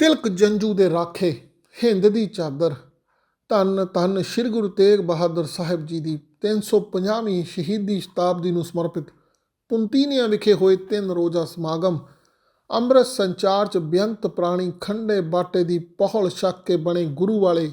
ਤਿਲਕ ਜੰਜੂ ਦੇ ਰਾਖੇ, ਹਿੰਦ ਦੀ ਚਾਦਰ। ਧੰਨ ਧੰਨ ਸ੍ਰੀ ਗੁਰੂ ਤੇਗ ਬਹਾਦਰ ਸਾਹਿਬ ਜੀ ਦੀ 350ਵੀਂ ਸ਼ਹੀਦੀ ਸ਼ਤਾਬਦੀ ਨੂੰ ਸਮਰਪਿਤ ਪੁੰਤੀਨੀਆਂ ਵਿਖੇ ਹੋਏ ਤਿੰਨ ਰੋਜ਼ਾ ਸਮਾਗਮ। ਅੰਮ੍ਰਿਤ ਸੰਚਾਰ ਚ ਬੇਅੰਤ ਪ੍ਰਾਣੀ ਖੰਡੇ ਬਾਟੇ ਦੀ ਪਹਲ ਛੱਕ ਕੇ ਬਣੇ ਗੁਰੂ ਵਾਲੇ।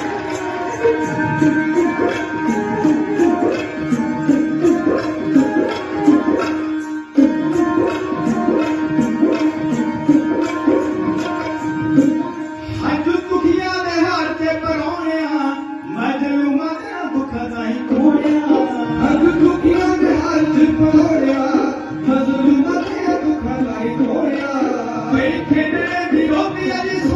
এই খেতে বিরতি আজি